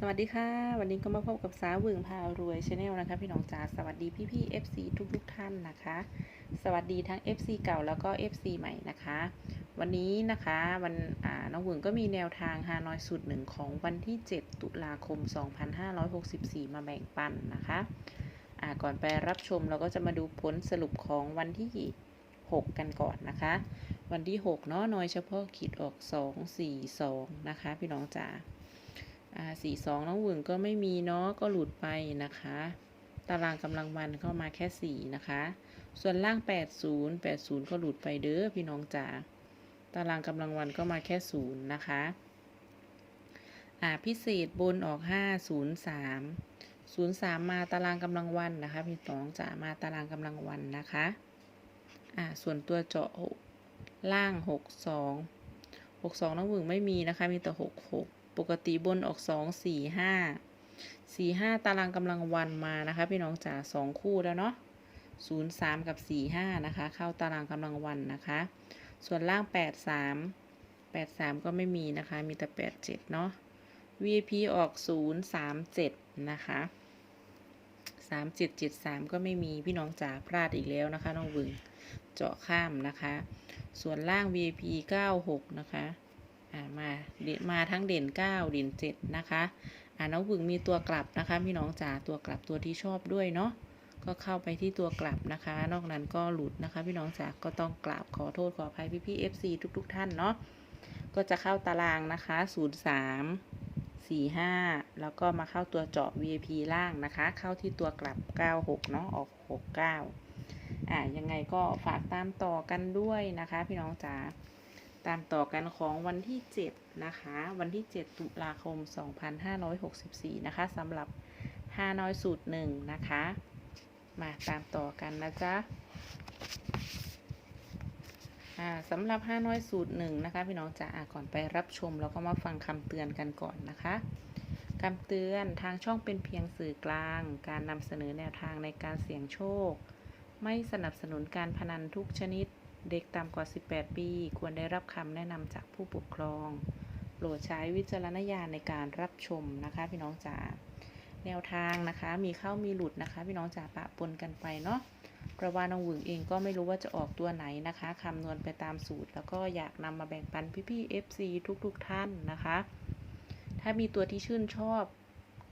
สวัสดีค่ะ วันนี้ก็มาพบกับสาวเวึงพารวยชาแนลนะคะ พี่น้องจ๋าสวัสดีพี่พี่ๆ FC ทุกทุกท่านนะคะ สวัสดีทั้ง FC เก่าแล้วก็ FC ใหม่นะคะ วันนี้นะคะวันอ่าน้องเวึงก็มีแนวทางฮานอยสุดหนึ่งของวันที่ 7 ตุลาคม 2564 มาแบ่งปันนะคะอ่าก่อนไปรับชมเราก็จะมาดูผลสรุปของวันที่ 6 กันก่อนนะคะ วันที่ 6 เนาะน้อยเฉพาะขีดออก 2 4 2 นะคะ พี่น้องจ๋า สี่สองน้องหวึงก็ไม่มีเนาะก็หลุดไปนะคะ ตารางกำลังวันเข้ามาแค่สี่นะคะ ส่วนล่างแปดศูนย์แปดศูนย์ก็หลุดไปเด้อพี่น้องจ๋าตารางกำลังวันก็มาแค่ศูนย์นะคะ อ่าพิเศษบนออกห้าศูนย์สามศูนย์สามมาตารางกำลังวันนะคะพี่น้องจ๋ามาตารางกำลังวันนะคะอ่าส่วนตัวเจาะล่างหกสองหกสองน้องหวึงไม่มีนะคะมีแต่หกหก ปกติบนออกสองสี่ห้าสี่ห้าตารางกำลังวันมานะคะ พี่น้องจ๋าสองคู่แล้วเนาะศูนย์สามกับสี่ห้านะคะ เข้าตารางกำลังวันนะคะ ส่วนล่างแปดสามแปดสามก็ไม่มีนะคะ มีแต่แปดเจ็ดเนาะ VIP ออกศูนย์สามเจ็ดนะคะสามเจ็ดเจ็ดสามก็ไม่มีพี่น้องจ๋าพลาดอีกแล้วนะคะน้องวึงเจาะข้ามนะคะ ส่วนล่าง VIP เก้าหกนะคะ มามาทั้งเด่นเก้าเด่นเจ็ดนะคะอ่าน้องผึ่งมีตัวกลับนะคะพี่น้องจ๋าตัวกลับตัวที่ชอบด้วยเนาะก็เข้าไปที่ตัวกลับนะคะ นอกนั้นก็หลุดนะคะพี่น้องจ๋าก็ต้องกราบขอโทษขออภัยพี่พี่ๆ FC ทุกๆท่านเนาะก็จะเข้าตารางนะคะ0 3 4 5 แล้วก็มาเข้าตัวเจาะ VIP ล่างนะคะ เข้าที่ตัวกลับ 96 เนาะออก 69อ่ายังไงก็ฝากตามต่อกันด้วยนะคะ พี่น้องจ๋า ตามต่อกันของวันที่ 7 นะคะ วันที่ 7 ตุลาคม 2564 นะคะสำหรับฮานอยสูตรหนึ่งนะคะ มาตามต่อกันนะจ๊ะสำหรับฮานอยสูตรหนึ่งนะคะ พี่น้องจ๋าอะก่อนไปรับชมเราก็มาฟังคำเตือนกันก่อนนะคะคำเตือนทางช่องเป็นเพียงสื่อกลาง การนำเสนอแนวทางในการเสี่ยงโชค ไม่สนับสนุนการพนันทุกชนิด เด็กต่ำกว่า 18 ปี ควรได้รับคำแนะนำจากผู้ปกครอง โปรดใช้วิจารณญาณในการรับชมนะคะ พี่น้องจ๋า แนวทางนะคะ มีเข้ามีหลุดนะคะ พี่น้องจ๋าปะปนกันไปเนาะเพราะว่าน้องหวึงเองก็ไม่รู้ว่าจะออกตัวไหนนะคะคำนวณไปตามสูตร แล้วก็อยากนำมาแบ่งปันพี่ๆ FC ทุกๆ ท่านนะคะ ถ้ามีตัวที่ชื่นชอบ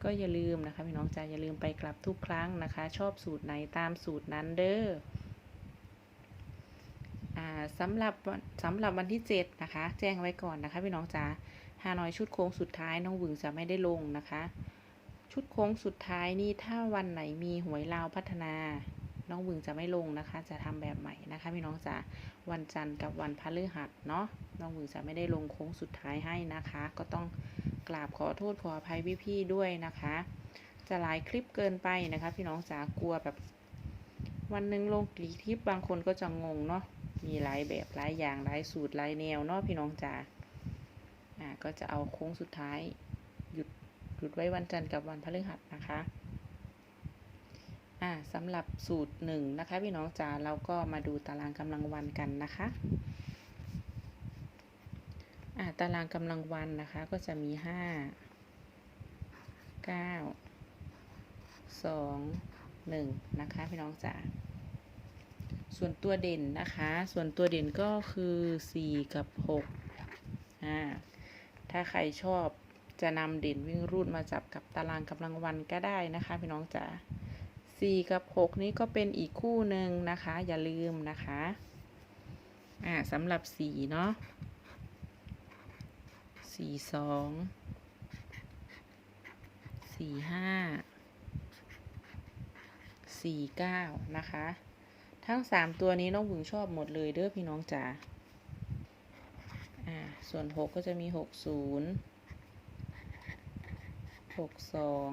ก็อย่าลืมนะคะพี่น้องจ๋าอย่าลืมไปกลับทุกครั้งนะคะ ชอบสูตรไหนตามสูตรนั้นเด้อ สำหรับสำหรับวันที่ 7 นะคะ แจ้งไว้ก่อนนะคะ พี่น้องจ๋าฮานอยชุดโค้งสุดท้ายน้องหวึงจะไม่ได้ลงนะคะ ชุดโค้งสุดท้ายนี่ถ้าวันไหนมีหวยลาวพัฒนา น้องหวึงจะไม่ลงนะคะ จะทำแบบใหม่นะคะ พี่น้องจ๋าวันจันทร์กับวันพฤหัสเนาะน้องหวึงจะไม่ได้ลงโค้งสุดท้ายให้นะคะ ก็ต้องกราบขอโทษขออภัยพี่ๆด้วยนะคะ จะหลายคลิปเกินไปนะคะ พี่น้องจ๋ากลัวแบบวันหนึ่งลงกี่คลิปบางคนก็จะงงเนาะ มีหลายแบบหลายอย่างหลายสูตรหลายแนวเนาะพี่น้องจ๋าอ่าก็จะเอาโค้งสุดท้ายหยุดหยุดไว้วันจันทร์กับวันพฤหัสนะคะอ่าสำหรับสูตรหนึ่งนะคะพี่น้องจ๋าเราก็มาดูตารางกำลังวันกันนะคะอ่าตารางกำลังวันนะคะก็จะมีห้าเก้าสองหนึ่งนะคะพี่น้องจ๋า ส่วนตัวเด่นนะคะ ส่วนตัวเด่นก็คือ 4 กับ6อ่าถ้าใครชอบจะนำเด่นวิ่งรูดมาจับกับตารางกำลังวันก็ได้นะคะ พี่น้องจ๋า4 กับ 6 นี้ก็เป็นอีกคู่หนึ่งนะคะ อย่าลืมนะคะอ่าสำหรับ 4 เนาะ4 2 4 5 4 9นะคะ ทั้งสามตัวนี้น้องผึ่งชอบหมดเลยเด้อพี่น้องจ๋าอ่า ส่วนหกก็จะมีหกศูนย์หกสอง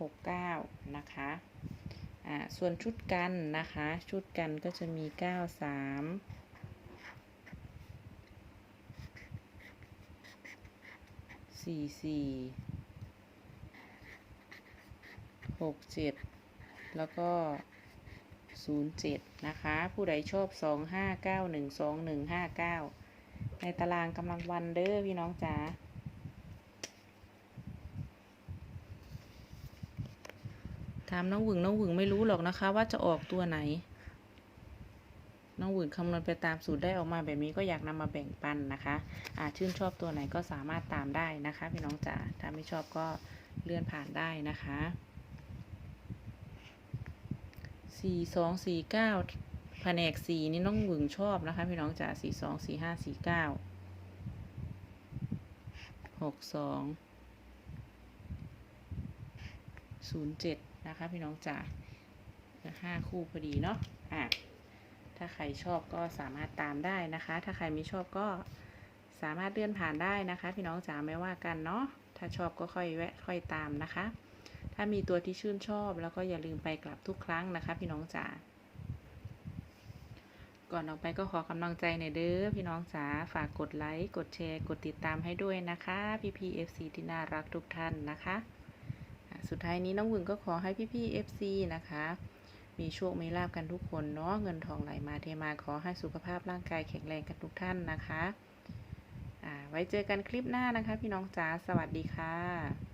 หกเก้านะคะ อ่า ส่วนชุดกันนะคะ ชุดกันก็จะมีเก้าสามสี่สี่หกเจ็ดแล้วก็ 07 นะคะ ผู้ใดชอบ 25912159 ในตารางกำลังวันเด้อพี่น้องจ๋าถามน้องหวึงน้องหวึงไม่รู้หรอกนะคะ ว่าจะออกตัวไหน น้องหวึงคำนวณไปตามสูตรได้ออกมาแบบนี้ก็อยากนำมาแบ่งปันนะคะอาชื่นชอบตัวไหนก็สามารถตามได้นะคะ พี่น้องจ๋าถ้าไม่ชอบก็เลื่อนผ่านได้นะคะ สี่สองสี่เก้าแผนกสี่นี่น้องหวึงชอบนะคะพี่น้องจ๋าสี่สองสี่ห้าสี่เก้าหกสองศูนย์เจ็ดนะคะพี่น้องจ๋าห้าคู่พอดีเนาะอะถ้าใครชอบก็สามารถตามได้นะคะ ถ้าใครไม่ชอบก็สามารถเลื่อนผ่านได้นะคะ พี่น้องจ๋าไม่ว่ากันเนาะถ้าชอบก็ค่อยแวะค่อยตามนะคะ ถ้ามีตัวที่ชื่นชอบ แล้วก็อย่าลืมไปกลับทุกครั้งนะคะ พี่น้องจ๋า ก่อนออกไปก็ขอกำลังใจในอยเด้อพี่น้องจ๋า ฝากกดไลค์ กดแชร์ กดติดตามให้ด้วยนะคะ พี่พี FC ที่น่ารักทุกท่านนะคะ สุดท้ายนี้น้องวึงก็ขอให้พี่พี FC นะคะมีโชค มีลาบกันทุกคนเนาะ เงินทองไหลมาเทมา ขอให้สุขภาพร่างกายแข็งแรงกันทุกท่านนะคะ ไว้เจอกันคลิปหน้านะคะ พี่น้องจ๋า สวัสดีค่ะ